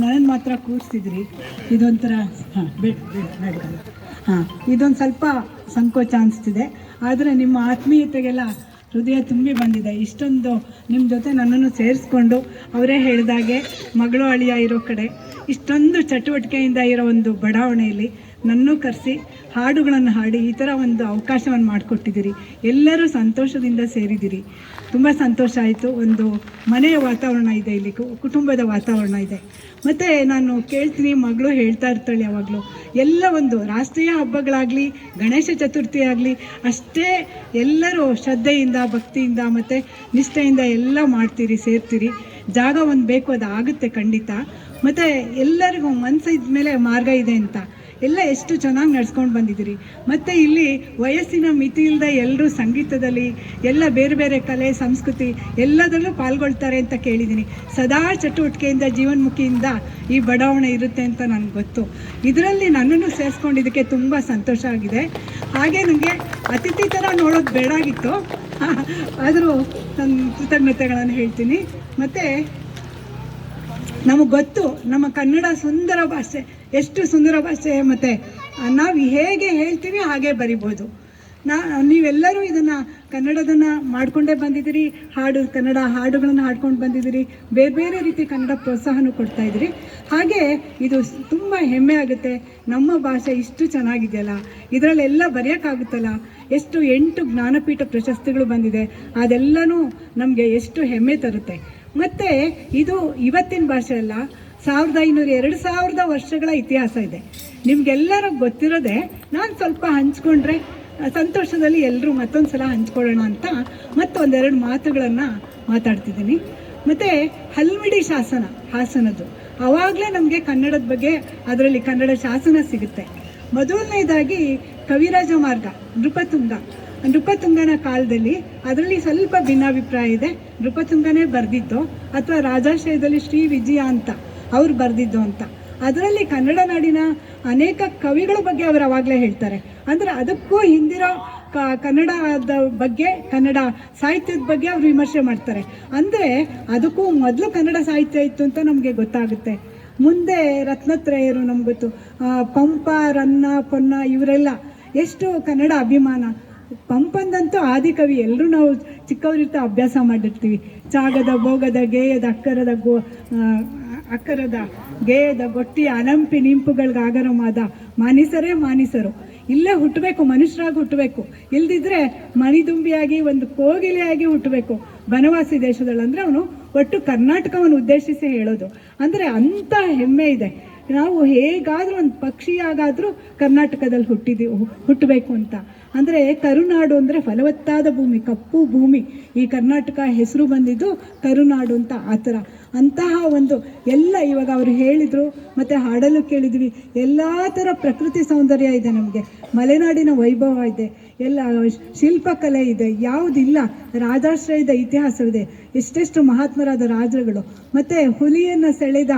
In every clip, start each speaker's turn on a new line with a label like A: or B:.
A: ನನ್ನ ಮಾತ್ರ ಕೂರಿಸಿದ್ರಿ. ಇದೊಂಥರ, ಹಾಂ ಹಾಂ, ಇದೊಂದು ಸ್ವಲ್ಪ ಸಂಕೋಚ ಅನಿಸ್ತಿದೆ. ಆದರೆ ನಿಮ್ಮ ಆತ್ಮೀಯತೆಗೆಲ್ಲ ಹೃದಯ ತುಂಬಿ ಬಂದಿದೆ. ಇಷ್ಟೊಂದು ನಿಮ್ಮ ಜೊತೆ ನನ್ನನ್ನು ಸೇರಿಸ್ಕೊಂಡು ಅವರೇ ಹೇಳಿದಾಗೆ ಮಗಳು ಅಳಿಯ ಇರೋ ಕಡೆ ಇಷ್ಟೊಂದು ಚಟುವಟಿಕೆಯಿಂದ ಇರೋ ಒಂದು ಬಡಾವಣೆಯಲ್ಲಿ ನನ್ನೂ ಕರೆಸಿ ಹಾಡುಗಳನ್ನು ಹಾಡಿ ಈ ಥರ ಒಂದು ಅವಕಾಶವನ್ನು ಮಾಡಿಕೊಟ್ಟಿದ್ದೀರಿ. ಎಲ್ಲರೂ ಸಂತೋಷದಿಂದ ಸೇರಿದ್ದೀರಿ. ತುಂಬ ಸಂತೋಷ ಆಯಿತು. ಒಂದು ಮನೆಯ ವಾತಾವರಣ ಇದೆ ಇಲ್ಲಿ. ಕುಟುಂಬದ ವಾತಾವರಣ ಇದೆ. ಮತ್ತು ನಾನು ಕೇಳ್ತೀನಿ, ಮಗಳು ಹೇಳ್ತಾ ಇರ್ತಾಳೆ ಯಾವಾಗಲೂ. ಎಲ್ಲ ಒಂದು ರಾಷ್ಟ್ರೀಯ ಹಬ್ಬಗಳಾಗಲಿ, ಗಣೇಶ ಚತುರ್ಥಿ ಆಗಲಿ, ಅಷ್ಟೇ ಎಲ್ಲರೂ ಶ್ರದ್ಧೆಯಿಂದ, ಭಕ್ತಿಯಿಂದ ಮತ್ತು ನಿಷ್ಠೆಯಿಂದ ಎಲ್ಲ ಮಾಡ್ತೀರಿ, ಸೇರ್ತೀರಿ. ಜಾಗ ಒಂದು ಬೇಕು ಅದು ಆಗುತ್ತೆ ಖಂಡಿತ. ಮತ್ತು ಎಲ್ಲರಿಗೂ ಮನಸ್ಸಿದ ಮೇಲೆ ಮಾರ್ಗ ಇದೆ ಅಂತ. ಎಲ್ಲ ಎಷ್ಟು ಚೆನ್ನಾಗಿ ನಡ್ಸ್ಕೊಂಡು ಬಂದಿದ್ದೀರಿ. ಮತ್ತು ಇಲ್ಲಿ ವಯಸ್ಸಿನ ಮಿತಿ ಇಲ್ಲದೆ ಎಲ್ಲರೂ ಸಂಗೀತದಲ್ಲಿ ಎಲ್ಲ ಬೇರೆ ಬೇರೆ ಕಲೆ, ಸಂಸ್ಕೃತಿ ಎಲ್ಲದರಲ್ಲೂ ಪಾಲ್ಗೊಳ್ತಾರೆ ಅಂತ ಕೇಳಿದ್ದೀನಿ. ಸದಾ ಚಟುವಟಿಕೆಯಿಂದ, ಜೀವನ್ಮುಖಿಯಿಂದ ಈ ಬಡಾವಣೆ ಇರುತ್ತೆ ಅಂತ ನನಗೆ ಗೊತ್ತು. ಇದರಲ್ಲಿ ನನ್ನನ್ನು ಸೇರಿಸ್ಕೊಂಡಿದ್ದಕ್ಕೆ ತುಂಬ ಸಂತೋಷ ಆಗಿದೆ. ಹಾಗೆ ನನಗೆ ಅತಿಥಿ ಥರ ನೋಡೋದು ಬೇಡಾಗಿತ್ತು ಆದರೂ ನನ್ನ ಕೃತಜ್ಞತೆಗಳನ್ನು ಹೇಳ್ತೀನಿ. ಮತ್ತು ನಮಗೆ ಗೊತ್ತು, ನಮ್ಮ ಕನ್ನಡ ಸುಂದರ ಭಾಷೆ ಎಷ್ಟು ಸುಂದರ ಭಾಷೆ, ಮತ್ತೆ ನಾವು ಹೇಗೆ ಹೇಳ್ತೀವಿ ಹಾಗೆ ಬರಿಬೋದು. ನಾ, ನೀವೆಲ್ಲರೂ ಇದನ್ನು ಕನ್ನಡದನ್ನು ಮಾಡಿಕೊಂಡೇ ಬಂದಿದ್ದೀರಿ, ಹಾಡು, ಕನ್ನಡ ಹಾಡುಗಳನ್ನು ಹಾಡ್ಕೊಂಡು ಬಂದಿದ್ದೀರಿ, ಬೇರೆ ಬೇರೆ ರೀತಿ ಕನ್ನಡ ಪ್ರೋತ್ಸಾಹನೂ ಕೊಡ್ತಾ ಇದ್ದೀರಿ. ಹಾಗೆ ಇದು ತುಂಬ ಹೆಮ್ಮೆ ಆಗುತ್ತೆ. ನಮ್ಮ ಭಾಷೆ ಇಷ್ಟು ಚೆನ್ನಾಗಿದೆಯಲ್ಲ, ಇದರಲ್ಲೆಲ್ಲ ಬರೆಯೋಕ್ಕಾಗುತ್ತಲ್ಲ, ಎಷ್ಟು ಎಂಟು ಜ್ಞಾನಪೀಠ ಪ್ರಶಸ್ತಿಗಳು ಬಂದಿದೆ, ಅದೆಲ್ಲನೂ ನಮಗೆ ಎಷ್ಟು ಹೆಮ್ಮೆ ತರುತ್ತೆ. ಮತ್ತು, ಇದು ಇವತ್ತಿನ ಭಾಷೆ ಅಲ್ಲ ಸಾವಿರದ ಐನೂರು ಎರಡು ಸಾವಿರದ ವರ್ಷಗಳ ಇತಿಹಾಸ ಇದೆ. ನಿಮಗೆಲ್ಲರೂ ಗೊತ್ತಿರೋದೆ, ನಾನು ಸ್ವಲ್ಪ ಹಂಚ್ಕೊಂಡ್ರೆ, ಸಂತೋಷದಲ್ಲಿ ಎಲ್ಲರೂ ಮತ್ತೊಂದು ಸಲ ಹಂಚ್ಕೊಳ್ಳೋಣ ಅಂತ ಮತ್ತೊಂದೆರಡು ಮಾತುಗಳನ್ನು ಮಾತಾಡ್ತಿದ್ದೀನಿ. ಮತ್ತು ಹಲ್ಮಿಡಿ ಶಾಸನ, ಹಾಸನದ್ದು. ಆವಾಗಲೇ ನಮಗೆ ಕನ್ನಡದ ಬಗ್ಗೆ, ಅದರಲ್ಲಿ ಕನ್ನಡ ಶಾಸನ ಸಿಗುತ್ತೆ. ಮೊದಲನೇದಾಗಿ ಕವಿರಾಜ ಮಾರ್ಗ, ನೃಪತುಂಗ. ನೃಪತುಂಗನ ಕಾಲದಲ್ಲಿ ಅದರಲ್ಲಿ ಸ್ವಲ್ಪ ಭಿನ್ನಾಭಿಪ್ರಾಯ ಇದೆ. ನೃಪತುಂಗನೇ ಬರೆದಿದ್ದು, ಅಥವಾ ರಾಜಾಶಯದಲ್ಲಿ ಶ್ರೀ ವಿಜಯ ಅಂತ. ಅವ್ರು ಬರೆದಿದ್ದು ಅಂತ. ಅದರಲ್ಲಿ ಕನ್ನಡ ನಾಡಿನ ಅನೇಕ ಕವಿಗಳ ಬಗ್ಗೆ ಅವರು ಅವಾಗಲೇ ಹೇಳ್ತಾರೆ. ಅಂದರೆ ಅದಕ್ಕೂ ಹಿಂದಿರೋ ಕ, ಕನ್ನಡದ ಬಗ್ಗೆ, ಕನ್ನಡ ಸಾಹಿತ್ಯದ ಬಗ್ಗೆ ಅವರು ವಿಮರ್ಶೆ ಮಾಡ್ತಾರೆ. ಅಂದರೆ ಅದಕ್ಕೂ ಮೊದಲು ಕನ್ನಡ ಸಾಹಿತ್ಯ ಇತ್ತು ಅಂತ ನಮಗೆ ಗೊತ್ತಾಗುತ್ತೆ. ಮುಂದೆ ರತ್ನತ್ರಯರು ನಮ್ಗೆ ಪಂಪ, ರನ್ನ, ಪೊನ್ನ ಇವರೆಲ್ಲ ಎಷ್ಟು ಕನ್ನಡ ಅಭಿಮಾನ. ಪಂಪಂದಂತೂ ಆದಿಕವಿ ಎಲ್ಲರೂ ನಾವು ಚಿಕ್ಕವರಿರ್ತಾ ಅಭ್ಯಾಸ ಮಾಡಿರ್ತೀವಿ. ಚಾಗದ, ಭೋಗದ, ಗೇಯದ, ಅಕ್ಕರದ ಗೋ ಅಕ್ಕರದ ಗೇಯದ ಗೊಟ್ಟಿ ಅನಂಪಿ ನಿಂಪುಗಳಿಗೆ ಮಾದ ಮಾನಿಸರೇ ಮಾನಿಸರು. ಇಲ್ಲೇ ಹುಟ್ಟಬೇಕು, ಮನುಷ್ಯರಾಗಿ ಹುಟ್ಟಬೇಕು. ಇಲ್ದಿದ್ರೆ ಮಣಿದುಂಬಿಯಾಗಿ, ಒಂದು ಕೋಗಿಲೆಯಾಗಿ ಹುಟ್ಟಬೇಕು. ಬನವಾಸಿ ದೇಶದಲ್ಲಿ ಅಂದರೆ ಅವನು ಒಟ್ಟು ಕರ್ನಾಟಕವನ್ನು ಉದ್ದೇಶಿಸಿ ಹೇಳೋದು. ಅಂದರೆ ಅಂಥ ಹೆಮ್ಮೆ ಇದೆ. ನಾವು ಹೇಗಾದರೂ ಒಂದು ಪಕ್ಷಿಯಾಗಾದರೂ ಕರ್ನಾಟಕದಲ್ಲಿ ಹುಟ್ಟಿದೀವಿ ಹುಟ್ಟಬೇಕು ಅಂತ. ಅಂದರೆ ಕರುನಾಡು ಅಂದರೆ ಫಲವತ್ತಾದ ಭೂಮಿ, ಕಪ್ಪು ಭೂಮಿ. ಈ ಕರ್ನಾಟಕ ಹೆಸರು ಬಂದಿದ್ದು ಕರುನಾಡು ಅಂತ ಆ ಥರ. ಅಂತಹ ಒಂದು ಎಲ್ಲ ಇವಾಗ ಅವರು ಹೇಳಿದರು, ಮತ್ತು ಹಾಡಲು ಕೇಳಿದ್ವಿ. ಎಲ್ಲ ಥರ ಪ್ರಕೃತಿ ಸೌಂದರ್ಯ ಇದೆ ನಮಗೆ. ಮಲೆನಾಡಿನ ವೈಭವ ಇದೆ. ಎಲ್ಲ ಶಿಲ್ಪಕಲೆ ಇದೆ. ಯಾವುದಿಲ್ಲ. ರಾಜಾಶ್ರಯದ ಇತಿಹಾಸವಿದೆ. ಎಷ್ಟೆಷ್ಟು ಮಹಾತ್ಮರಾದ ರಾಜರುಗಳು. ಮತ್ತು ಹುಲಿಯನ್ನು ಸೆಳೆದ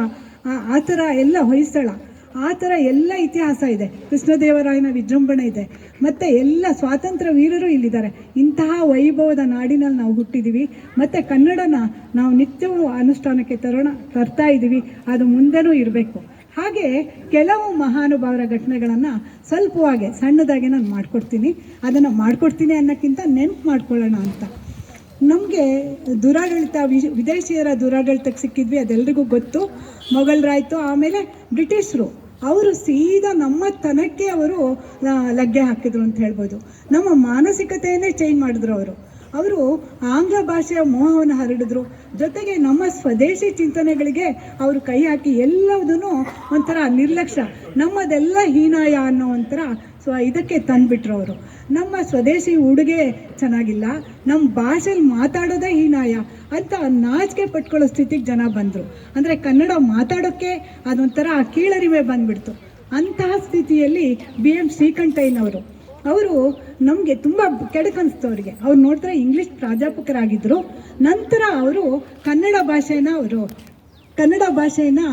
A: ಆ- ಥರ ಎಲ್ಲ ಹೊಯ್ಸಳ. ಆ ಥರ ಎಲ್ಲ ಇತಿಹಾಸ ಇದೆ. ಕೃಷ್ಣದೇವರಾಯನ ವಿಜೃಂಭಣೆ ಇದೆ. ಮತ್ತು ಎಲ್ಲ ಸ್ವಾತಂತ್ರ್ಯ ವೀರರು ಇಲ್ಲಿದ್ದಾರೆ. ಇಂತಹ ವೈಭವದ ನಾಡಿನಲ್ಲಿ ನಾವು ಹುಟ್ಟಿದ್ದೀವಿ ಮತ್ತು ಕನ್ನಡನ ನಾವು ನಿತ್ಯವೂ ಅನುಷ್ಠಾನಕ್ಕೆ ತರೋಣ, ತರ್ತಾ ಇದ್ದೀವಿ ಅದು ಮುಂದೆನೂ ಇರಬೇಕು. ಹಾಗೆ ಕೆಲವು ಮಹಾನುಭಾವರ ಘಟನೆಗಳನ್ನು ಸ್ವಲ್ಪವಾಗೆ ಸಣ್ಣದಾಗೆ ನಾನು ಮಾಡಿಕೊಡ್ತೀನಿ. ಅದನ್ನು ಮಾಡಿಕೊಡ್ತೀನಿ ಅನ್ನೋಕ್ಕಿಂತ ನೆನ್ಪು ಮಾಡ್ಕೊಳ್ಳೋಣ ಅಂತ. ನಮಗೆ ದುರಾಡಳಿತ ವಿದೇಶಿಯರ ದುರಾಡಳಿತಕ್ಕೆ ಸಿಕ್ಕಿದ್ವಿ. ಅದೆಲ್ರಿಗೂ ಗೊತ್ತು. ಮೊಘಲರಾಯಿತು, ಆಮೇಲೆ ಬ್ರಿಟಿಷರು. ಅವರು ಸೀದಾ ನಮ್ಮ ತನಕ್ಕೆ ಅವರು ಲಗ್ಗೆ ಹಾಕಿದ್ರು ಅಂತ ಹೇಳ್ಬೋದು. ನಮ್ಮ ಮಾನಸಿಕತೆಯನ್ನೇ ಚೇಂಜ್ ಮಾಡಿದ್ರು ಅವರು. ಅವರು ಆಂಗ್ಲ ಭಾಷೆಯ ಮೋಹವನ್ನು ಹರಡಿದ್ರು. ಜೊತೆಗೆ ನಮ್ಮ ಸ್ವದೇಶಿ ಚಿಂತನೆಗಳಿಗೆ ಅವರು ಕೈ ಹಾಕಿ ಎಲ್ಲದನ್ನು ಒಂಥರ ನಿರ್ಲಕ್ಷ್ಯ. ನಮ್ಮದೆಲ್ಲ ಹೀನಾಯ ಅನ್ನೋ ಒಂಥರ ಸೊ ಇದಕ್ಕೆ ತಂದುಬಿಟ್ರು ಅವರು ನಮ್ಮ ಸ್ವದೇಶಿ ಉಡುಗೆ ಚೆನ್ನಾಗಿಲ್ಲ ನಮ್ಮ ಭಾಷೆಲಿ ಮಾತಾಡೋದೇ ಹೀನಾಯ ಅಂತ ನಾಚಿಕೆ ಪಟ್ಕೊಳ್ಳೋ ಸ್ಥಿತಿಗೆ ಜನ ಬಂದರು. ಅಂದರೆ ಕನ್ನಡ ಮಾತಾಡೋಕ್ಕೆ ಅದೊಂಥರ ಕೀಳರಿವೆ ಬಂದ್ಬಿಡ್ತು. ಅಂತಹ ಸ್ಥಿತಿಯಲ್ಲಿ ಬಿ ಎಂ ಶ್ರೀಕಂಠಯ್ಯನವರು. ಅವರು ನಮಗೆ ತುಂಬ ಕೆಡಕನ್ನಿಸ್ತು ಅವರಿಗೆ. ಅವ್ರು ನೋಡಿದ್ರೆ ಇಂಗ್ಲೀಷ್ ಪ್ರಾಧ್ಯಾಪಕರಾಗಿದ್ದರು ನಂತರ ಅವರು ಕನ್ನಡ ಭಾಷೆನ ಅವರು, ಕನ್ನಡ ಭಾಷೆಯನ್ನು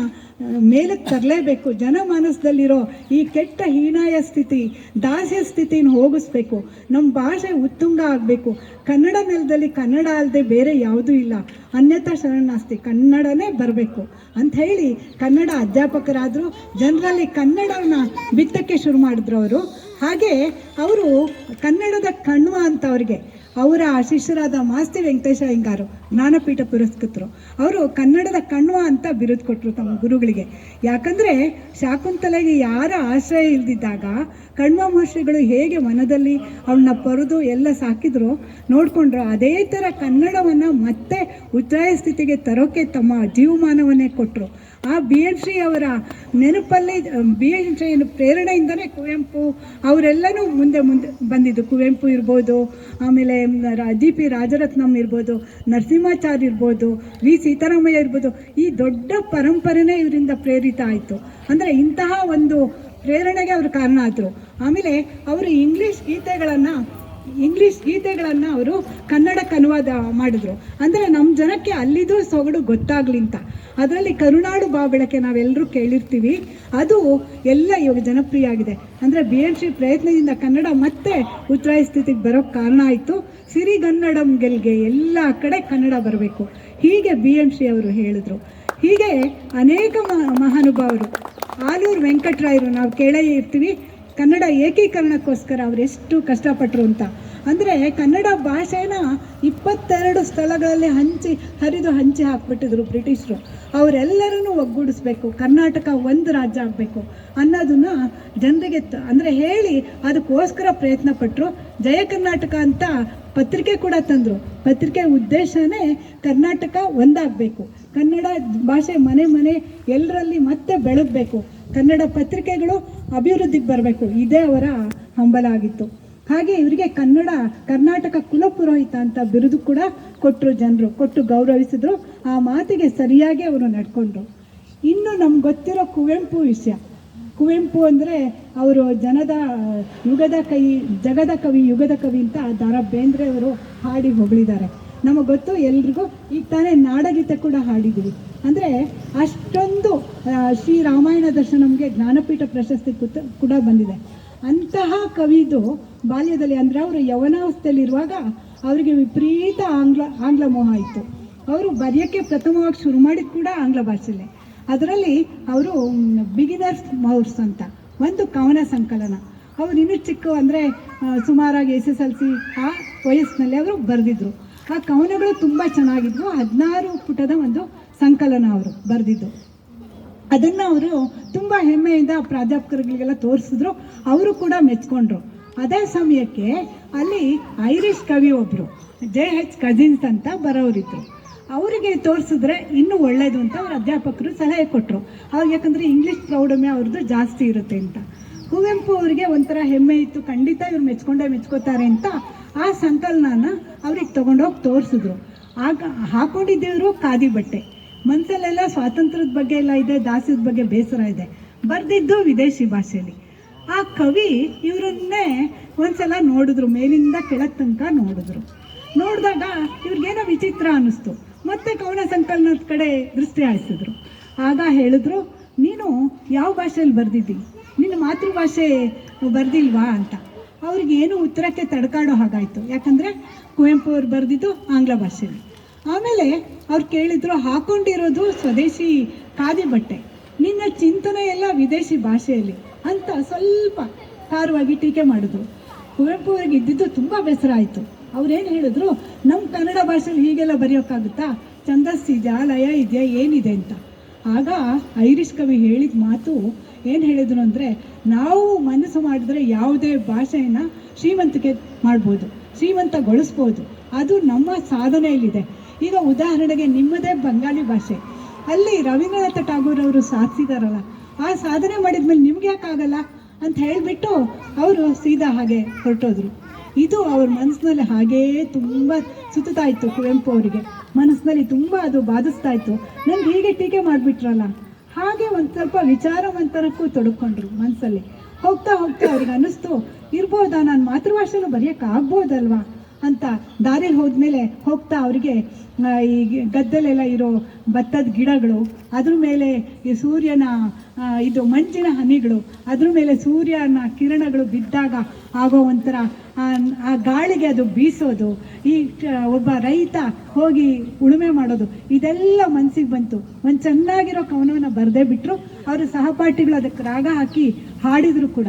A: ಮೇಲಕ್ಕೆ ತರಲೇಬೇಕು. ಜನಮಾನಸದಲ್ಲಿರೋ ಈ ಕೆಟ್ಟ ಹೀನಾಯ ಸ್ಥಿತಿ, ದಾಸ್ಯ ಸ್ಥಿತಿನ ಹೋಗಿಸ್ಬೇಕು. ನಮ್ಮ ಭಾಷೆ ಉತ್ತುಂಗ ಆಗಬೇಕು. ಕನ್ನಡ ನೆಲದಲ್ಲಿ ಕನ್ನಡ ಅಲ್ಲದೆ ಬೇರೆ ಯಾವುದೂ ಇಲ್ಲ. ಅನ್ಯತಾ ಶರಣಾಸ್ತಿ ಕನ್ನಡನೇ ಬರಬೇಕು. ಅಂತ ಹೇಳಿ ಕನ್ನಡ ಅಧ್ಯಾಪಕರಾದರು, ಜನರಲ್ಲಿ ಕನ್ನಡನ ಬಿತ್ತಕ್ಕೆ ಶುರು ಮಾಡಿದ್ರು ಅವರು. ಹಾಗೆ ಅವರು ಕನ್ನಡದ ಕಣ್ವ ಅಂತ ಅವ್ರಿಗೆ. ಅವರ ಶಿಷ್ಯರಾದ ಮಾಸ್ತಿ ವೆಂಕಟೇಶ ಅಯ್ಯಂಗಾರು ಜ್ಞಾನಪೀಠ ಪುರಸ್ಕೃತರು. ಅವರು ಕನ್ನಡದ ಕಣ್ವ ಅಂತ ಬಿರುದು ಕೊಟ್ಟರು ತಮ್ಮ ಗುರುಗಳಿಗೆ. ಯಾಕಂದರೆ ಶಾಕುಂತಲೆಗೆ ಯಾರ ಆಶ್ರಯ ಇಲ್ದಿದ್ದಾಗ ಕಣ್ವ ಮಹರ್ಷಿಗಳು ಹೇಗೆ ಮನದಲ್ಲಿ ಅವನ್ನ ಪರಿದು ಎಲ್ಲ ಸಾಕಿದ್ರು, ನೋಡಿಕೊಂಡ್ರು ಅದೇ ಥರ ಕನ್ನಡವನ್ನು ಮತ್ತೆ ಉಚ್ಚಾಯ ಸ್ಥಿತಿಗೆ ತರೋಕ್ಕೆ ತಮ್ಮ ಜೀವಮಾನವನ್ನೇ ಕೊಟ್ಟರು ಆ ಬಿ ಎನ್ ಶ್ರೀ ಅವರ ನೆನಪಲ್ಲಿ ಬಿ ಎನ್ ಶ್ರೀಯನ್ನು ಪ್ರೇರಣೆಯಿಂದನೇ ಕುವೆಂಪು ಅವರೆಲ್ಲನೂ ಮುಂದೆ ಮುಂದೆ ಬಂದಿದ್ದು. ಕುವೆಂಪು ಇರ್ಬೋದು, ಆಮೇಲೆ ಜಿ ಪಿ ರಾಜರತ್ನಂ ಇರ್ಬೋದು, ನರಸಿಂಹಾಚಾರ್ಯ ಇರ್ಬೋದು, ವಿ ಸೀತಾರಾಮಯ್ಯ ಇರ್ಬೋದು, ಈ ದೊಡ್ಡ ಪರಂಪರೆನೇ ಇವರಿಂದ ಪ್ರೇರಿತ ಆಯಿತು. ಅಂದರೆ ಇಂತಹ ಒಂದು ಪ್ರೇರಣೆಗೆ ಅವರು ಕಾರಣ ಆದರು. ಆಮೇಲೆ ಅವರು ಇಂಗ್ಲೀಷ್ ಗೀತೆಗಳನ್ನು ಇಂಗ್ಲಿಷ್ ಗೀತೆಗಳನ್ನು ಅವರು ಕನ್ನಡಕ್ಕೆ ಅನುವಾದ ಮಾಡಿದ್ರು. ಅಂದರೆ ನಮ್ಮ ಜನಕ್ಕೆ ಅಲ್ಲಿದು ಸೊಗಡು ಗೊತ್ತಾಗ್ಲಿಂತ. ಅದರಲ್ಲಿ ಕರುನಾಡು ಬಾ ಬೆಳಕೆ ನಾವೆಲ್ಲರೂ ಕೇಳಿರ್ತೀವಿ. ಅದು ಎಲ್ಲ ಇವಾಗ ಜನಪ್ರಿಯ ಆಗಿದೆ. ಅಂದರೆ ಬಿ ಎನ್ ಶ್ರೀ ಪ್ರಯತ್ನದಿಂದ ಕನ್ನಡ ಮತ್ತೆ ಉತ್ತರಾಯ ಸ್ಥಿತಿಗೆ ಬರೋಕ್ಕೆ ಕಾರಣ ಆಯಿತು. ಸಿರಿಗನ್ನಡಂ ಗೆಲ್ಗೆ ಎಲ್ಲ ಕಡೆ ಕನ್ನಡ ಬರಬೇಕು. ಹೀಗೆ ಬಿ ಎಂ ಶ್ರೀ ಅವರು ಹೇಳಿದರು. ಹೀಗೆ ಅನೇಕ ಮಹಾನುಭಾವರು. ಆಲೂರು ವೆಂಕಟರಾಯರು ನಾವು ಕೇಳೇ ಇರ್ತೀವಿ. ಕನ್ನಡ ಏಕೀಕರಣಕ್ಕೋಸ್ಕರ ಅವ್ರು ಎಷ್ಟು ಕಷ್ಟಪಟ್ಟರು ಅಂತ. ಅಂದರೆ ಕನ್ನಡ ಭಾಷೆನ ಇಪ್ಪತ್ತೆರಡು ಸ್ಥಳಗಳಲ್ಲಿ ಹಂಚಿ, ಹರಿದು ಹಂಚಿ ಹಾಕ್ಬಿಟ್ಟಿದ್ರು ಬ್ರಿಟಿಷರು. ಅವರೆಲ್ಲರನ್ನೂ ಒಗ್ಗೂಡಿಸ್ಬೇಕು, ಕರ್ನಾಟಕ ಒಂದು ರಾಜ್ಯ ಆಗಬೇಕು ಅನ್ನೋದನ್ನ ಜನರಿಗೆ ಅಂದರೆ ಹೇಳಿ ಅದಕ್ಕೋಸ್ಕರ ಪ್ರಯತ್ನ ಪಟ್ಟರು ಜಯ ಕರ್ನಾಟಕ ಅಂತ ಪತ್ರಿಕೆ ಕೂಡ ತಂದರು. ಪತ್ರಿಕೆ ಉದ್ದೇಶನೇ ಕರ್ನಾಟಕ ಒಂದಾಗಬೇಕು. ಕನ್ನಡ ಭಾಷೆ ಮನೆ ಮನೆ ಎಲ್ಲರಲ್ಲಿ ಮತ್ತೆ ಬೆಳಗಬೇಕು. ಕನ್ನಡ ಪತ್ರಿಕೆಗಳು ಅಭಿವೃದ್ಧಿಗೆ ಬರಬೇಕು. ಇದೇ ಅವರ ಹಂಬಲ ಆಗಿತ್ತು. ಹಾಗೆ ಇವರಿಗೆ ಕನ್ನಡ, ಕರ್ನಾಟಕ ಕುಲಪುರೋಹಿತ ಅಂತ ಬಿರುದು ಕೂಡ ಕೊಟ್ಟರು ಜನರು, ಕೊಟ್ಟು ಗೌರವಿಸಿದ್ರು. ಆ ಮಾತಿಗೆ ಸರಿಯಾಗಿ ಅವರು ನಡ್ಕೊಂಡ್ರು. ಇನ್ನು ನಮ್ಗೆ ಗೊತ್ತಿರೋ ಕುವೆಂಪು ವಿಷಯ. ಕುವೆಂಪು ಅಂದರೆ ಅವರು ಜನದ, ಯುಗದ ಕೈ ಜಗದ ಕವಿ, ಯುಗದ ಕವಿ ಅಂತ ದ ಬೇಂದ್ರೆ ಅವರು ಹಾಡಿ ಹೊಗಳಿದ್ದಾರೆ. ನಮಗೆ ಗೊತ್ತು ಎಲ್ರಿಗೂ, ಈಗ ತಾನೇ ನಾಡಗೀತೆ ಕೂಡ ಹಾಡಿದ್ದೀವಿ ಅಂದರೆ ಅಷ್ಟೊಂದು ಶ್ರೀ ರಾಮಾಯಣ ಜ್ಞಾನಪೀಠ ಪ್ರಶಸ್ತಿ ಕೂತ- ಕೂಡ ಬಂದಿದೆ. ಅಂತಹ ಕವಿದು ಬಾಲ್ಯದಲ್ಲಿ ಅಂದರೆ ಅವರು ಯವನಾವಸ್ಥೆಯಲ್ಲಿರುವಾಗ ಅವರಿಗೆ ವಿಪರೀತ ಆಂಗ್ಲ ಆಂಗ್ಲ ಮೋಹ ಇತ್ತು. ಅವರು ಬರೆಯೋಕ್ಕೆ ಪ್ರಥಮವಾಗಿ ಶುರು ಮಾಡಿದ್ದು ಕೂಡ ಆಂಗ್ಲ ಭಾಷೆಯಲ್ಲಿ. ಅದರಲ್ಲಿ ಅವರು ಬಿಗಿನರ್ಸ್ ಮೌರ್ಸ್ ಅಂತ, ಒಂದು ಕವನ ಸಂಕಲನ. ಅವರು ಇನ್ನೂ ಚಿಕ್ಕ ಅಂದರೆ ಸುಮಾರಾಗಿ ಎಸ್ ಎಸ್ ಎಲ್ ಸಿ ಆ ವಯಸ್ಸಿನಲ್ಲಿ ಅವರು ಬರೆದಿದ್ರು. ಆ ಕವನಗಳು ತುಂಬ ಚೆನ್ನಾಗಿದ್ವು. ಹದಿನಾರು ಪುಟದ ಒಂದು ಸಂಕಲನ ಅವರು ಬರೆದಿದ್ದು. ಅದನ್ನು ಅವರು ತುಂಬ ಹೆಮ್ಮೆಯಿಂದ ಪ್ರಾಧ್ಯಾಪಕರುಗಳಿಗೆಲ್ಲ ತೋರಿಸಿದ್ರು. ಅವರು ಕೂಡ ಮೆಚ್ಕೊಂಡ್ರು. ಅದೇ ಸಮಯಕ್ಕೆ ಅಲ್ಲಿ ಐರಿಷ್ ಕವಿ ಒಬ್ಬರು ಜೆ ಎಚ್ ಕಜಿನ್ಸ್ ಅಂತ ಬರೋರಿದ್ರು. ಅವರಿಗೆ ತೋರಿಸಿದ್ರೆ ಇನ್ನೂ ಒಳ್ಳೇದು ಅಂತ ಅವ್ರ ಅಧ್ಯಾಪಕರು ಸಲಹೆ ಕೊಟ್ಟರು ಅವ್ರು ಯಾಕಂದರೆ ಇಂಗ್ಲೀಷ್ ಪ್ರೌಢಮೆ ಅವ್ರದ್ದು ಜಾಸ್ತಿ ಇರುತ್ತೆ ಅಂತ. ಕುವೆಂಪು ಅವರಿಗೆ ಒಂಥರ ಹೆಮ್ಮೆ ಇತ್ತು. ಖಂಡಿತ ಇವ್ರು ಮೆಚ್ಕೊಂಡೇ ಮೆಚ್ಕೋತಾರೆ ಅಂತ ಆ ಸಂಕಲನನ ಅವ್ರಿಗೆ ತೊಗೊಂಡೋಗಿ ತೋರಿಸಿದ್ರು. ಆಗ ಹಾಕೊಂಡಿದ್ದೇವರು ಖಾದಿ ಬಟ್ಟೆ. ಮನಸ್ಸಲ್ಲೆಲ್ಲ ಸ್ವಾತಂತ್ರ್ಯದ ಬಗ್ಗೆ ಎಲ್ಲ ಇದೆ, ದಾಸ್ಯದ ಬಗ್ಗೆ ಬೇಸರ ಇದೆ. ಬರೆದಿದ್ದು ವಿದೇಶಿ ಭಾಷೆಯಲ್ಲಿ. ಆ ಕವಿ ಇವರನ್ನೇ ಒಂದ್ಸಲ ನೋಡಿದ್ರು, ಮೇಲಿಂದ ಕೆಳಗೆ ತನಕ ನೋಡಿದ್ರು. ನೋಡಿದಾಗ ಇವ್ರಿಗೇನೋ ವಿಚಿತ್ರ ಅನ್ನಿಸ್ತು. ಮತ್ತೆ ಕವನ ಸಂಕಲನದ ಕಡೆ ದೃಷ್ಟಿ ಹಾಯಿಸಿದ್ರು. ಆಗ ಹೇಳಿದ್ರು, ನೀನು ಯಾವ ಭಾಷೆಯಲ್ಲಿ ಬರೆದಿದ್ದಿ? ನಿನ್ನ ಮಾತೃಭಾಷೆ ಬರೆದಿಲ್ವಾ? ಅಂತ. ಅವ್ರಿಗೆ ಏನು ಉತ್ತರಕ್ಕೆ ತಡ್ಕಾಡೋ ಹಾಗಾಯಿತು. ಯಾಕಂದರೆ ಕುವೆಂಪು ಅವ್ರು ಬರೆದಿದ್ದು ಆಂಗ್ಲ ಭಾಷೆಯಲ್ಲಿ ಆಮೇಲೆ ಅವ್ರು ಕೇಳಿದ್ರು, ಹಾಕೊಂಡಿರೋದು ಸ್ವದೇಶಿ ಖಾದಿ ಬಟ್ಟೆ. ನಿನ್ನ ಚಿಂತನೆ ಎಲ್ಲ ವಿದೇಶಿ ಭಾಷೆಯಲ್ಲಿ ಅಂತ ಸ್ವಲ್ಪ ಖಾರವಾಗಿ ಟೀಕೆ ಮಾಡಿದ್ರು. ಕುವೆಂಪು ಅವ್ರಿಗೆ ಇದ್ದಿದ್ದು ತುಂಬ ಬೇಸರ ಆಯಿತು. ಅವ್ರೇನು ಹೇಳಿದ್ರು ನಮ್ಮ ಕನ್ನಡ ಭಾಷೆಯಲ್ಲಿ ಹೀಗೆಲ್ಲ ಬರೆಯೋಕ್ಕಾಗುತ್ತಾ? ಛಂದಸ್ಸಿದೆಯಾ, ಲಯ ಇದೆಯಾ, ಏನಿದೆ ಅಂತ. ಆಗ ಐರಿಷ್ ಕವಿ ಹೇಳಿದ ಮಾತು ಏನು ಹೇಳಿದ್ರು ಅಂದರೆ, ನಾವು ಮನಸ್ಸು ಮಾಡಿದ್ರೆ ಯಾವುದೇ ಭಾಷೆಯನ್ನು ಶ್ರೀಮಂತಿಕೆ ಮಾಡ್ಬೋದು, ಶ್ರೀಮಂತಗೊಳಿಸ್ಬೋದು. ಅದು ನಮ್ಮ ಸಾಧನೆಯಲ್ಲಿದೆ. ಈಗ ಉದಾಹರಣೆಗೆ ನಿಮ್ಮದೇ ಬಂಗಾಳಿ ಭಾಷೆ. ಅಲ್ಲಿ ರವೀಂದ್ರನಾಥ ಠಾಗೂರ್ ಅವರು ಸಾಧಿಸಿದಾರಲ್ಲ, ಆ ಸಾಧನೆ ಮಾಡಿದ್ಮೇಲೆ ನಿಮ್ಗೆ ಯಾಕಾಗಲ್ಲ ಅಂತ ಹೇಳಿಬಿಟ್ಟು ಅವರು ಸೀದಾ ಹಾಗೆ ಹೊರಟೋದ್ರು. ಇದು ಅವ್ರ ಮನಸ್ಸಿನಲ್ಲಿ ಹಾಗೇ ತುಂಬ ಸುತ್ತಾ ಇತ್ತು ಕುವೆಂಪು ಅವರಿಗೆ. ಮನಸ್ಸಿನಲ್ಲಿ ತುಂಬ ಅದು ಬಾಧಿಸ್ತಾ ಇತ್ತು. ನನಗೆ ಹೀಗೆ ಟೀಕೆ ಮಾಡಿಬಿಟ್ರಲ್ಲ. ಹಾಗೆ ಒಂದು ಸ್ವಲ್ಪ ವಿಚಾರವಂತರಕ್ಕೂ ತೊಡ್ಕೊಂಡ್ರು ಮನಸ್ಸಲ್ಲಿ ಹೋಗ್ತಾ ಹೋಗ್ತಾ ಅವ್ರಿಗೆ ಅನ್ನಿಸ್ತು ಇರ್ಬೋದಾ? ನಾನು ಮಾತೃಭಾಷೆನೂ ಬರೆಯೋಕ್ಕಾಗ್ಬೋದಲ್ವಾ ಅಂತ ದಾರಿಲಿ ಹೋದ್ಮೇಲೆ ಹೋಗ್ತಾ ಅವರಿಗೆ ಈ ಗದ್ದಲೆಲ್ಲ ಇರೋ ಭತ್ತದ ಗಿಡಗಳು, ಅದ್ರ ಮೇಲೆ ಈ ಸೂರ್ಯನ ಇದು ಮಂಜಿನ ಹನಿಗಳು, ಅದ್ರ ಮೇಲೆ ಸೂರ್ಯನ ಕಿರಣಗಳು ಬಿದ್ದಾಗ ಆಗೋ ಒಂಥರ, ಆ ಗಾಳಿಗೆ ಅದು ಬೀಸೋದು, ಈ ಒಬ್ಬ ರೈತ ಹೋಗಿ ಉಳುಮೆ ಮಾಡೋದು, ಇದೆಲ್ಲ ಮನಸ್ಸಿಗೆ ಬಂತು. ಒಂದು ಚೆನ್ನಾಗಿರೋ ಕವನವನ್ನು ಬರದೇ ಬಿಟ್ಟರು ಅವರ ಸಹಪಾಠಿಗಳು ಅದಕ್ಕೆ ರಾಗ ಹಾಕಿ ಹಾಡಿದರು ಕೂಡ.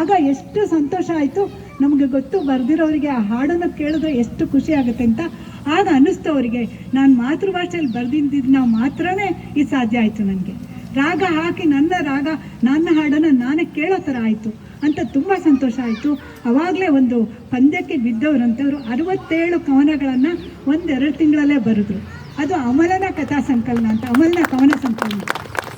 A: ಆಗ ಎಷ್ಟು ಸಂತೋಷ ಆಯಿತು. ನಮಗೆ ಗೊತ್ತು, ಬರೆದಿರೋರಿಗೆ ಆ ಹಾಡನ್ನು ಕೇಳಿದ್ರೆ ಎಷ್ಟು ಖುಷಿ ಆಗುತ್ತೆ ಅಂತ ಆಗ ಅನ್ನಿಸ್ತು ಅವರಿಗೆ. ನಾನು ಮಾತೃಭಾಷೆಯಲ್ಲಿ ನಾವು ಮಾತ್ರನೇ ಇದು ಸಾಧ್ಯ ಆಯಿತು ನನಗೆ. ರಾಗ ಹಾಕಿ ನನ್ನ ರಾಗ, ನನ್ನ ಹಾಡನ್ನು ನಾನೇ ಕೇಳೋ ಥರ ಆಯಿತು. ಅಂತ ತುಂಬ ಸಂತೋಷ ಆಯಿತು. ಅವಾಗಲೇ ಒಂದು ಪಂದ್ಯಕ್ಕೆ ಬಿದ್ದವರಂತವರು ಅರವತ್ತೇಳು ಕವನಗಳನ್ನು ಒಂದೆರಡು ತಿಂಗಳಲ್ಲೇ ಬರೆದ್ರು. ಅದು ಅಮಲನ ಕಥಾ ಸಂಕಲನ ಅಂತ, ಅಮಲನ ಕವನ ಸಂಕಲನ.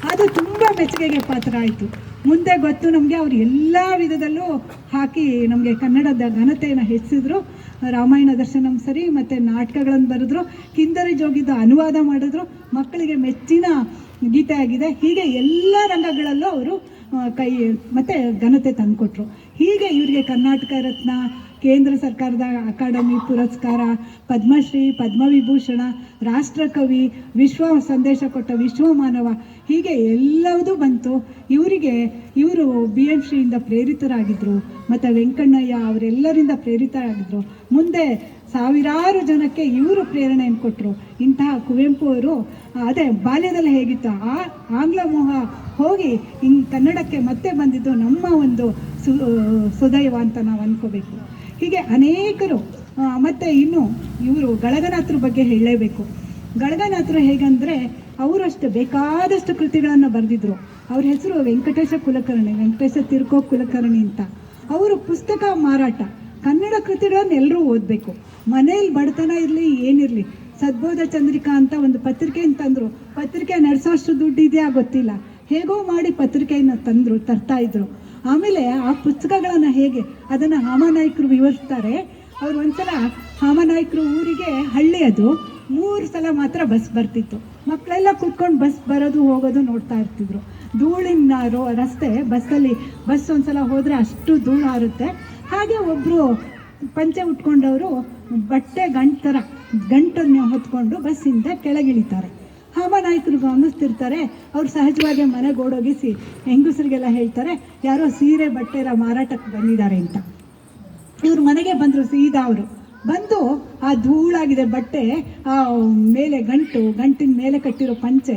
A: ಅದು ತುಂಬ ಮೆಚ್ಚುಗೆಗೆ ಪಾತ್ರ ಆಯಿತು ಮುಂದೆ ಗೊತ್ತು ನಮಗೆ ಅವರು ಎಲ್ಲ ವಿಧದಲ್ಲೂ ಹಾಕಿ ನಮಗೆ ಕನ್ನಡದ ಘನತೆಯನ್ನು ಹೆಚ್ಚಿಸಿದ್ರು. ರಾಮಾಯಣ ದರ್ಶನಂ ಸರಿ, ಮತ್ತು ನಾಟಕಗಳನ್ನು ಬರೆದ್ರು, ಕಿಂದರಿ ಜೋಗಿದ ಅನುವಾದ ಮಾಡಿದ್ರು. ಮಕ್ಕಳಿಗೆ ಮೆಚ್ಚಿನ ಗೀತೆ ಆಗಿದೆ. ಹೀಗೆ ಎಲ್ಲ ರಂಗಗಳಲ್ಲೂ ಅವರು ಕೈ, ಮತ್ತು ಘನತೆ ತಂದುಕೊಟ್ರು. ಹೀಗೆ ಇವರಿಗೆ ಕರ್ನಾಟಕ ರತ್ನ ಕೇಂದ್ರ ಸರ್ಕಾರದ ಅಕಾಡೆಮಿ ಪುರಸ್ಕಾರ, ಪದ್ಮಶ್ರೀ, ಪದ್ಮವಿಭೂಷಣ, ರಾಷ್ಟ್ರಕವಿ, ವಿಶ್ವ ಸಂದೇಶ ಕೊಟ್ಟ ವಿಶ್ವಮಾನವ ಹೀಗೆ ಎಲ್ಲವೂ ಬಂತು. ಇವರಿಗೆ, ಇವರು ಬಿ ಎಂ ಶ್ರೀಯಿಂದ ಪ್ರೇರಿತರಾಗಿದ್ದರು ಮತ್ತು ವೆಂಕಣ್ಣಯ್ಯ ಅವರೆಲ್ಲರಿಂದ ಪ್ರೇರಿತರಾಗಿದ್ದರು ಮುಂದೆ ಸಾವಿರಾರು ಜನಕ್ಕೆ ಇವರು ಪ್ರೇರಣೆಯನ್ನು ಕೊಟ್ಟರು ಇಂತಹ ಕುವೆಂಪು ಅವರು, ಅದೇ ಬಾಲ್ಯದಲ್ಲಿ ಹೇಗಿತ್ತು? ಆ ಆಂಗ್ಲ ಮೋಹ ಹೋಗಿ ಹಿಂಗೆ ಕನ್ನಡಕ್ಕೆ ಮತ್ತೆ ಬಂದಿದ್ದು ನಮ್ಮ ಒಂದು ಸು ಸುದೈವ ಅಂತ ನಾವು ಅಂದ್ಕೋಬೇಕು ಹೀಗೆ ಅನೇಕರು ಮತ್ತು ಇನ್ನು ಇವರು ಗಳಗನಾಥರ ಬಗ್ಗೆ ಹೇಳಲೇಬೇಕು ಗಳಗನಾಥರು ಹೇಗಂದರೆ ಅವರಷ್ಟು ಬೇಕಾದಷ್ಟು ಕೃತಿಗಳನ್ನು ಬರೆದಿದ್ರು. ಅವ್ರ ಹೆಸರು ವೆಂಕಟೇಶ ಕುಲಕರ್ಣಿ, ವೆಂಕಟೇಶ ತಿರ್ಕೋ ಕುಲಕರ್ಣಿ ಅಂತ. ಅವರು ಪುಸ್ತಕ ಮಾರಾಟ, ಕನ್ನಡ ಕೃತಿಗಳನ್ನು ಎಲ್ಲರೂ ಓದಬೇಕು. ಮನೇಲಿ ಬಡತನ ಇರಲಿ, ಏನಿರಲಿ ಸದ್ಬೋಧ ಚಂದ್ರಿಕಾ ಅಂತ ಒಂದು ಪತ್ರಿಕೆ ಅಂತಂದರು. ಪತ್ರಿಕೆ ನಡೆಸೋಷ್ಟು ದುಡ್ಡು ಇದೆಯಾ ಗೊತ್ತಿಲ್ಲ. ಹೇಗೋ ಮಾಡಿ ಪತ್ರಿಕೆಯನ್ನು ತಂದರು, ತರ್ತಾ ಇದ್ರು. ಆಮೇಲೆ ಆ ಪುಸ್ತಕಗಳನ್ನು ಹೇಗೆ ಅದನ್ನು ಹಾಮನಾಯಕರು ವಿವರಿಸ್ತಾರೆ. ಅವ್ರು ಒಂದ್ಸಲ ಹಾಮನಾಯಕರು ಊರಿಗೆ ಹಳ್ಳಿ ಅದು. ಮೂರು ಸಲ ಮಾತ್ರ ಬಸ್ ಬರ್ತಿತ್ತು. ಮಕ್ಕಳೆಲ್ಲ ಕೂತ್ಕೊಂಡು ಬಸ್ ಬರೋದು, ಹೋಗೋದು ನೋಡ್ತಾ ಇರ್ತಿದ್ರು. ಧೂಳಿನ ರೋ, ರಸ್ತೆ ಬಸ್ಸಲ್ಲಿ, ಬಸ್ ಒಂದ್ಸಲ ಹೋದರೆ ಅಷ್ಟು ಧೂಳು ಹಾರುತ್ತೆ. ಹಾಗೆ ಒಬ್ಬರು ಪಂಚೆ ಉಟ್ಕೊಂಡವರು ಬಟ್ಟೆ ಗಂಟು ಥರ ಗಂಟನ್ನು ಹೊತ್ಕೊಂಡು ಬಸ್ಸಿಂದ ಕೆಳಗಿಳಿತಾರೆ. ಹಾಮನಾಯಕರು ಗಮನಿಸ್ತಿರ್ತಾರೆ ಅವ್ರು ಸಹಜವಾಗಿ ಮನೆಗೆ ಓಡೋಗಿಸಿ ಹೆಂಗಸರಿಗೆಲ್ಲ ಹೇಳ್ತಾರೆ, ಯಾರೋ ಸೀರೆ ಬಟ್ಟೆರ ಮಾರಾಟಕ್ಕೆ ಬಂದಿದ್ದಾರೆ ಅಂತ. ಇವ್ರ ಮನೆಗೆ ಬಂದರು ಸೀದಾ ಅವರು. ಬಂದು ಆ ಧೂಳಾಗಿದೆ ಬಟ್ಟೆ, ಆ ಮೇಲೆ ಗಂಟು, ಗಂಟಿನ ಮೇಲೆ ಕಟ್ಟಿರೋ ಪಂಚೆ,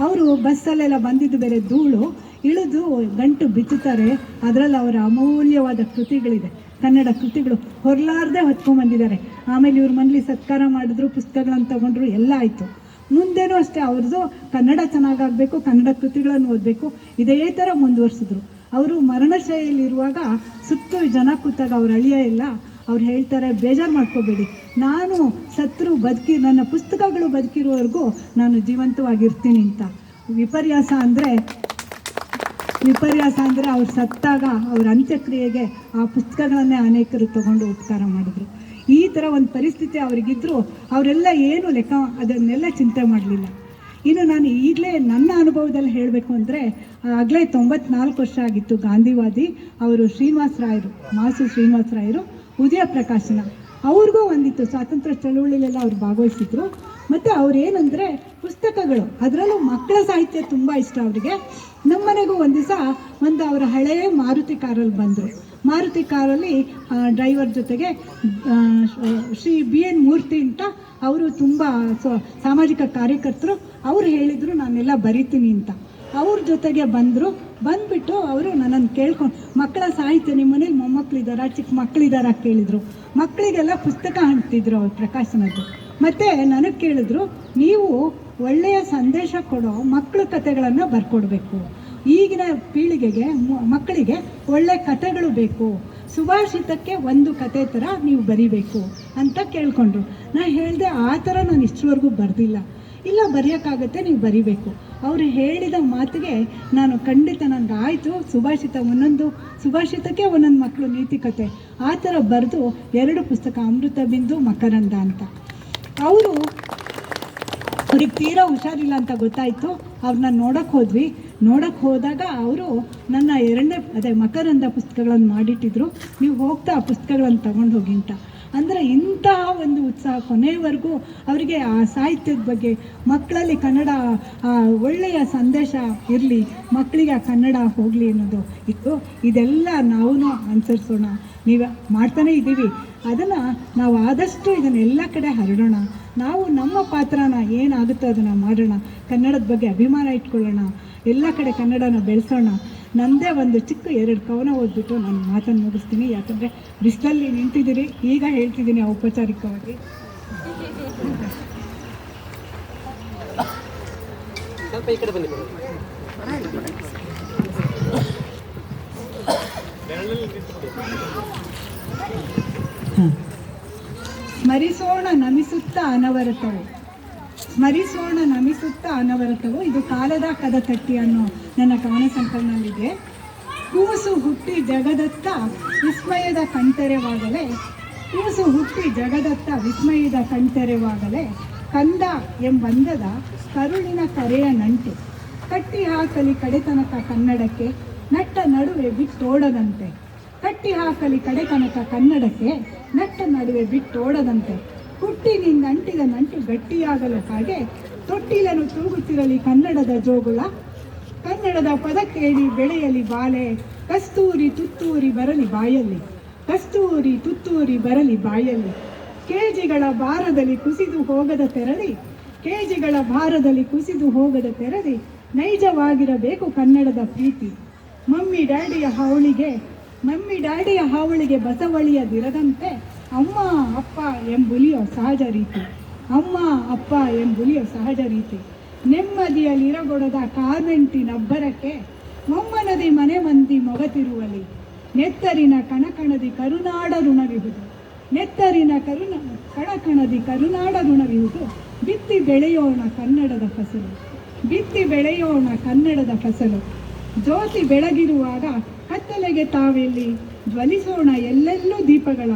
A: ಅವರು ಬಸ್ಸಲ್ಲೆಲ್ಲ ಬಂದಿದ್ದು ಬೇರೆ ಧೂಳು, ಇಳಿದು ಗಂಟು ಬಿಚ್ಚುತ್ತಾರೆ. ಅದರಲ್ಲಿ ಅವರ ಅಮೂಲ್ಯವಾದ ಕೃತಿಗಳಿದೆ. ಕನ್ನಡ ಕೃತಿಗಳು ಹೊರಲಾರ್ದೆ ಹೊತ್ಕೊಂಡ್ಬಂದಿದ್ದಾರೆ. ಆಮೇಲೆ ಇವ್ರ ಮನೇಲಿ ಸತ್ಕಾರ ಮಾಡಿದ್ರು, ಪುಸ್ತಕಗಳನ್ನು ತಗೊಂಡ್ರು, ಎಲ್ಲ ಆಯಿತು. ಮುಂದೇನೂ ಅಷ್ಟೇ ಅವ್ರದ್ದು ಕನ್ನಡ ಚೆನ್ನಾಗಾಗಬೇಕು, ಕನ್ನಡ ಕೃತಿಗಳನ್ನು ಓದಬೇಕು, ಇದೇ ಥರ ಮುಂದುವರಿಸಿದ್ರು. ಅವರು ಮರಣಶೈಲಿರುವಾಗ ಸುತ್ತು ಜನ ಕೂತಾಗ ಅವ್ರು ಅಳಿಯ ಇಲ್ಲ, ಅವ್ರು ಹೇಳ್ತಾರೆ, ಬೇಜಾರು ಮಾಡ್ಕೋಬೇಡಿ. ನಾನು ಸತ್ರು ಬದುಕಿ, ನನ್ನ ಪುಸ್ತಕಗಳು ಬದುಕಿರೋವರೆಗೂ ನಾನು ಜೀವಂತವಾಗಿರ್ತೀನಿ ಅಂತ. ವಿಪರ್ಯಾಸ ಅಂದರೆ ವಿಪರ್ಯಾಸ ಅಂದರೆ ಅವ್ರು ಸತ್ತಾಗ ಅವ್ರ ಅಂತ್ಯಕ್ರಿಯೆಗೆ ಆ ಪುಸ್ತಕಗಳನ್ನೇ ಅನೇಕರು ತಗೊಂಡು ಉಪಕಾರ ಮಾಡಿದರು. ಈ ಥರ ಒಂದು ಪರಿಸ್ಥಿತಿ ಅವರಿಗಿದ್ರು, ಅವರೆಲ್ಲ ಏನು ಲೆಕ್ಕ ಅದನ್ನೆಲ್ಲ ಚಿಂತೆ ಮಾಡಲಿಲ್ಲ. ಇನ್ನು ನಾನು ಈಗಲೇ ನನ್ನ ಅನುಭವದಲ್ಲಿ ಹೇಳಬೇಕು ಅಂದರೆ, ಆಗಲೇ ತೊಂಬತ್ನಾಲ್ಕು ವರ್ಷ ಆಗಿತ್ತು ಗಾಂಧಿವಾದಿ, ಅವರು ಶ್ರೀನಿವಾಸ ರಾಯರು, ಮಾಸು ಶ್ರೀನಿವಾಸ ರಾಯರು, ಉದಯ ಪ್ರಕಾಶನ. ಅವ್ರಿಗೂ ಒಂದಿತ್ತು ಸ್ವಾತಂತ್ರ್ಯ ಚಳುವಳಿಲೆಲ್ಲ ಅವ್ರು ಭಾಗವಹಿಸಿದ್ರು. ಮತ್ತು ಅವ್ರು ಏನಂದರೆ ಪುಸ್ತಕಗಳು, ಅದರಲ್ಲೂ ಮಕ್ಕಳ ಸಾಹಿತ್ಯ ತುಂಬ ಇಷ್ಟ ಅವರಿಗೆ. ನಮ್ಮನೆಗೂ ಒಂದು ದಿವಸ ಒಂದು ಅವರ ಹಳೆಯ ಮಾರುತಿ ಕಾರಲ್ಲಿ ಬಂದರು. ಮಾರುತಿ ಕಾರಲ್ಲಿ ಡ್ರೈವರ್ ಜೊತೆಗೆ ಶ್ರೀ ಬಿ ಎನ್ ಮೂರ್ತಿ ಅಂತ ಅವರು ತುಂಬ ಸಾಮಾಜಿಕ ಕಾರ್ಯಕರ್ತರು, ಅವ್ರು ಹೇಳಿದರು, ನಾನೆಲ್ಲ ಬರಿತೀನಿ ಅಂತ. ಅವ್ರ ಜೊತೆಗೆ ಬಂದರು. ಬಂದುಬಿಟ್ಟು ಅವರು ನನ್ನನ್ನು ಕೇಳ್ಕೊಂಡು ಮಕ್ಕಳ ಸಾಹಿತ್ಯ ನಿಮ್ಮ ಮನೇಲಿ ಮೊಮ್ಮಕ್ಕಳಿದ್ದಾರಾ ಚಿಕ್ಕ ಮಕ್ಕಳಿದ್ದಾರಾ ಕೇಳಿದರು. ಮಕ್ಕಳಿಗೆಲ್ಲ ಪುಸ್ತಕ ಹಂಚ್ತಿದ್ರು ಅವ್ರು ಪ್ರಕಾಶನದ್ದು. ಮತ್ತು ನನಗೆ ಕೇಳಿದ್ರು, ನೀವು ಒಳ್ಳೆಯ ಸಂದೇಶ ಕೊಡೋ ಮಕ್ಕಳ ಕಥೆಗಳನ್ನು ಬರ್ಕೊಡ್ಬೇಕು. ಈಗಿನ ಪೀಳಿಗೆಗೆ ಮಕ್ಕಳಿಗೆ ಒಳ್ಳೆ ಕಥೆಗಳು ಬೇಕು. ಸುಭಾಷಿತಕ್ಕೆ ಒಂದು ಕತೆ ಥರ ನೀವು ಬರಿಬೇಕು ಅಂತ ಕೇಳ್ಕೊಂಡ್ರು. ನಾನು ಹೇಳಿದೆ ಆ ಥರ ನಾನು ಇಷ್ಟರವರೆಗೂ ಬರೆದಿಲ್ಲ. ಇಲ್ಲ, ಬರೆಯೋಕ್ಕಾಗತ್ತೆ, ನೀವು ಬರಿಬೇಕು. ಅವರು ಹೇಳಿದ ಮಾತಿಗೆ ನಾನು ಖಂಡಿತ ನನಗೆ ಆಯಿತು. ಸುಭಾಷಿತ ಒಂದೊಂದು, ಸುಭಾಷಿತಕ್ಕೆ ಒಂದೊಂದು ಮಕ್ಕಳು ನೀತಿ ಕತೆ ಆ ಥರ ಬರೆದು ಎರಡು ಪುಸ್ತಕ ಅಮೃತ ಬಿಂದು, ಮಕರಂದ ಅಂತ. ಅವರು, ಅವ್ರಿಗೆ ತೀರಾ ಹುಷಾರಿಲ್ಲ ಅಂತ ಗೊತ್ತಾಯಿತು. ಅವ್ರನ್ನ ನೋಡಕ್ಕೆ ಹೋದ್ವಿ. ನೋಡಕ್ಕೆ ಹೋದಾಗ ಅವರು ನನ್ನ ಎರಡನೇ, ಅದೇ ಮಕರಂದ ಪುಸ್ತಕಗಳನ್ನು ಮಾಡಿಟ್ಟಿದ್ರು. ನೀವು ಹೋಗ್ತಾ ಆ ಪುಸ್ತಕಗಳನ್ನು ತಗೊಂಡು ಹೋಗಿ ಅಂತ. ಅಂದರೆ ಇಂತಹ ಒಂದು ಉತ್ಸಾಹ ಕೊನೆಯವರೆಗೂ ಅವರಿಗೆ ಆ ಸಾಹಿತ್ಯದ ಬಗ್ಗೆ, ಮಕ್ಕಳಲ್ಲಿ ಕನ್ನಡ ಒಳ್ಳೆಯ ಸಂದೇಶ ಇರಲಿ, ಮಕ್ಕಳಿಗೆ ಆ ಕನ್ನಡ ಹೋಗಲಿ ಅನ್ನೋದು ಇತ್ತು. ಇದೆಲ್ಲ ನಾವು ಅನುಸರಿಸೋಣ. ನೀವು ಮಾಡ್ತಾನೆ ಇದ್ದೀವಿ. ಅದನ್ನು ನಾವು ಆದಷ್ಟು ಇದನ್ನು ಎಲ್ಲ ಕಡೆ ಹರಡೋಣ. ನಾವು ನಮ್ಮ ಪಾತ್ರನ ಏನಾಗುತ್ತೋ ಅದನ್ನು ಮಾಡೋಣ. ಕನ್ನಡದ ಬಗ್ಗೆ ಅಭಿಮಾನ ಇಟ್ಕೊಳ್ಳೋಣ. ಎಲ್ಲ ಕಡೆ ಕನ್ನಡನ ಬೆಳೆಸೋಣ. ನಂದೇ ಒಂದು ಚಿಕ್ಕ ಎರಡು ಕವನ ಓದ್ಬಿಟ್ಟು ನಾನು ಮಾತನ್ನು ಮುಗಿಸ್ತೀನಿ. ಯಾಕಂದರೆ ಬಿಸಿಲಲ್ಲಿ ನಿಂತಿದ್ದೀರಿ. ಈಗ ಹೇಳ್ತಿದ್ದೀನಿ ಔಪಚಾರಿಕವಾಗಿ. ಸ್ಮರಿಸೋಣ ನಮಿಸುತ್ತ ಅನವರತವು. ಸ್ಮರಿಸೋಣ ನಮಿಸುತ್ತ ಅನವರತವು. ಇದು ಕಾಲದ ಕದ ತಟ್ಟಿ ಅನ್ನೋ ನನ್ನ ಕವನ ಸಂಕಲನಲ್ಲಿದೆ ಕೂಸು ಹುಟ್ಟಿ ಜಗದತ್ತ ವಿಸ್ಮಯದ ಕಣ್ತೆರೆವಾಗಲೇ ಕೂಸು ಹುಟ್ಟಿ ಜಗದತ್ತ ವಿಸ್ಮಯದ ಕಣ್ತೆರೆವಾಗಲೇ ಕಂದ ಎಂಬಂದದ ಕರುಳಿನ ಕರೆಯ ನಂಟು. ಕಟ್ಟಿ ಹಾಕಲಿ ಕಡೆತನಕ ಕನ್ನಡಕ್ಕೆ, ನಟ್ಟ ನಡುವೆ ಬಿಟ್ಟೋಡದಂತೆ. ಕಟ್ಟಿ ಹಾಕಲಿ ಕಡೆತನಕ ಕನ್ನಡಕ್ಕೆ, ನಟ್ಟ ನಡುವೆ ಬಿಟ್ಟೋಡದಂತೆ. ಹುಟ್ಟಿನಿಂದ ಅಂಟಿದ ನಂಟು ಗಟ್ಟಿಯಾಗಲು ಹಾಗೆ ತೊಟ್ಟಿಲನ್ನು ತೂಗುತ್ತಿರಲಿ ಕನ್ನಡದ ಜೋಗುಳ. ಕನ್ನಡದ ಪದ ಕೇಳಿ ಬೆಳೆಯಲಿ ಬಾಲೆ. ಕಸ್ತೂರಿ ತುತ್ತೂರಿ ಬರಲಿ ಬಾಯಲ್ಲಿ. ಕಸ್ತೂರಿ ತುತ್ತೂರಿ ಬರಲಿ ಬಾಯಲ್ಲಿ. ಕೇಜಿಗಳ ಭಾರದಲ್ಲಿ ಕುಸಿದು ಹೋಗದ ತೆರಳಿ. ಕೇಜಿಗಳ ಭಾರದಲ್ಲಿ ಕುಸಿದು ಹೋಗದ ತೆರಳಿ. ನೈಜವಾಗಿರಬೇಕು ಕನ್ನಡದ ಪ್ರೀತಿ. ಮಮ್ಮಿ ಡ್ಯಾಡಿಯ ಹಾವಳಿಗೆ, ಮಮ್ಮಿ ಡ್ಯಾಡಿಯ ಹಾವಳಿಗೆ ಬಸವಳಿಯದಿರದಂತೆ ಅಮ್ಮ, ಅಪ್ಪ ಎಂಬುಲಿಯೋ ಸಹಜ ರೀತಿ. ಅಮ್ಮ, ಅಪ್ಪ ಎಂಬುಲಿಯೋ ಸಹಜ ರೀತಿ. ನೆಮ್ಮದಿಯಲ್ಲಿರಗೊಡದ ಕಾವೆಂಟಿನಬ್ಬರಕ್ಕೆ ಮೊಮ್ಮನದಿ ಮನೆ ಮಂದಿ ಮೊಗತಿರುವಲಿ ನೆತ್ತರಿನ ಕಣಕಣದಿ ಕರುನಾಡ ಋಣವಿಹುದು. ನೆತ್ತರಿನ ಕರುಣ ಕಣಕಣದಿ ಕರುನಾಡ ಋಣವಿಹುದು. ಬಿತ್ತಿ ಬೆಳೆಯೋಣ ಕನ್ನಡದ ಫಸಲು. ಬಿತ್ತಿ ಬೆಳೆಯೋಣ ಕನ್ನಡದ ಫಸಲು. ಜ್ಯೋತಿ ಬೆಳಗಿರುವಾಗ ಕತ್ತಲೆಗೆ ತಾವೆಲ್ಲಿ ಜ್ವಲಿಸೋಣ ಎಲ್ಲೆಲ್ಲೂ ದೀಪಗಳ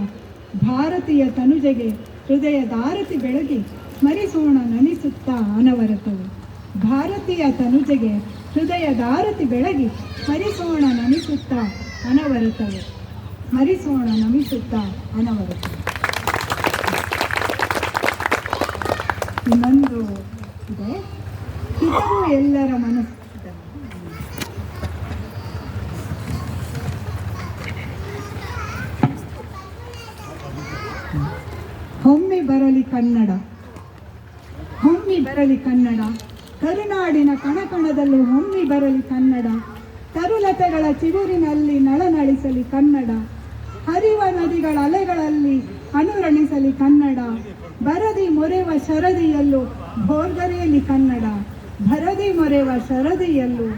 A: ಭಾರತೀಯ ತನುಜೆಗೆ ಹೃದಯದಾರತಿ ಬೆಳಗಿ ಸ್ಮರಿಸೋಣ ನನಿಸುತ್ತಾ ಅನವರತವು ಭಾರತೀಯ ತನುಜೆಗೆ ಹೃದಯದಾರತಿ ಬೆಳಗಿ ಸ್ಮರಿಸೋಣ ನಮಿಸುತ್ತಾ ಅನವರತವು ಸ್ಮರಿಸೋಣ ನಮಿಸುತ್ತಾ ಅನವರತವು ಇನ್ನೊಂದು ಇದೆ. ಎಲ್ಲರ ಮನಸ್ಸು ಹೊಮ್ಮಿ ಬರಲಿ ಕನ್ನಡ. ಹೊಮ್ಮಿ ಬರಲಿ ಕನ್ನಡ. ಕರುನಾಡಿನ ಕಣಕಣದಲ್ಲೂ ಹೊಮ್ಮಿ ಬರಲಿ ಕನ್ನಡ. ತರುಲತೆಗಳ ಚಿಗುರಿನಲ್ಲಿ ನಳನಳಿಸಲಿ ಕನ್ನಡ. ಹರಿವ ನದಿಗಳ ಅಲೆಗಳಲ್ಲಿ ಅನುರಣಿಸಲಿ ಕನ್ನಡ. ಬರದಿ ಮೊರೆವ ಶರದಿಯಲ್ಲೂ ಭೋರ್ಗರೆಯಲಿ ಕನ್ನಡ. ಭರದಿ ಮೊರೆವ ಶರದಿಯಲ್ಲೂ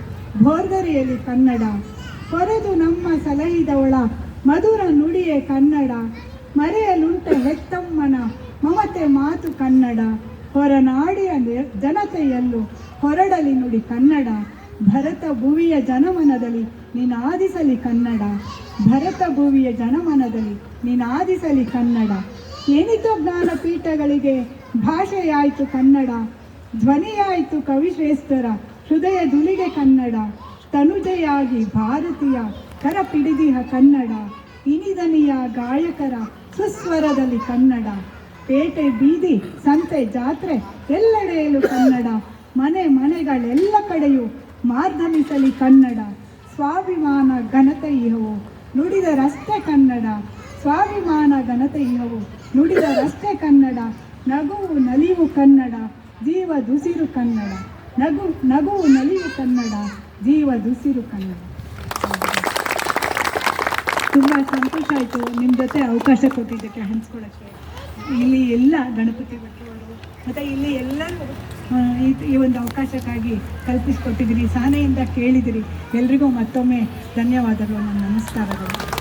A: ಭೋರ್ಗರೆಯಲಿ ಕನ್ನಡ. ಕೊರೆದು ನಮ್ಮ ಸಲಹಿದವಳ ಮಧುರ ನುಡಿಯೇ ಕನ್ನಡ. ಮರೆಯಲುಂಟ ಹೆತ್ತಮ್ಮನ ಮಮತೆ ಮಾತು ಕನ್ನಡ, ಹೊರನಾಡಿಯ ಜನತೆಯಲ್ಲೂ ಹೊರಡಲಿ ನುಡಿ ಕನ್ನಡ. ಭರತ ಭುವಿಯ ಜನಮನದಲ್ಲಿ ನಿನಾದಿಸಲಿ ಕನ್ನಡ. ಭರತ ಭುವಿಯ ಜನಮನದಲ್ಲಿ ನಿನಾದಿಸಲಿ ಕನ್ನಡ. ಏನಿತೋ ಜ್ಞಾನ ಪೀಠಗಳಿಗೆ ಭಾಷೆಯಾಯಿತು ಕನ್ನಡ. ಧ್ವನಿಯಾಯಿತು ಕವಿಶ್ರೇಷ್ಠರ ಹೃದಯ ದುಲಿಗೆ ಕನ್ನಡ. ತನುಜೆಯಾಗಿ ಭಾರತೀಯ ಕರ ಪಿಡಿದಿಹ ಕನ್ನಡ. ಇನಿದನಿಯ ಗಾಯಕರ ಸುಸ್ವರದಲ್ಲಿ ಕನ್ನಡ. ಪೇಟೆ, ಬೀದಿ, ಸಂತೆ, ಜಾತ್ರೆ, ಎಲ್ಲೆಡೆಯಲ್ಲೂ ಕನ್ನಡ. ಮನೆ, ಮನೆಗಳೆಲ್ಲ ಕಡೆಯೂ ಮಾರ್ಧಮಿಸಲಿ ಕನ್ನಡ. ಸ್ವಾಭಿಮಾನ ಘನತೆ ಇಹವು ರಸ್ತೆ ಕನ್ನಡ. ಸ್ವಾಭಿಮಾನ ಘನತೆ ಇಹವು ರಸ್ತೆ ಕನ್ನಡ. ನಗುವು ನಲಿವು ಕನ್ನಡ, ಜೀವ ದುಸಿರು ಕನ್ನಡ. ನಗು ನಗುವು ನಲಿವು ಕನ್ನಡ, ಜೀವ ದುಸಿರು ಕನ್ನಡ. ತುಂಬ ಸಂತೋಷ ಆಯಿತು. ನಿಮ್ಮ ಜೊತೆ ಅವಕಾಶ ಕೊಟ್ಟಿದ್ದಕ್ಕೆ, ಹಂಚ್ಕೊಳ್ಳೋಕ್ಕೆ. ಇಲ್ಲಿ ಎಲ್ಲ ಗಣಪತಿ ಭಟ್ರವರು ಮತ್ತು ಇಲ್ಲಿ ಎಲ್ಲರೂ ಈ ಒಂದು ಅವಕಾಶಕ್ಕಾಗಿ ಕಲ್ಪಿಸಿಕೊಟ್ಟಿದ್ದೀರಿ. ಸಹನೆಯಿಂದ ಕೇಳಿದಿರಿ ಎಲ್ರಿಗೂ ಮತ್ತೊಮ್ಮೆ ಧನ್ಯವಾದಗಳು. ನನ್ನ ನಮಸ್ಕಾರಗಳು.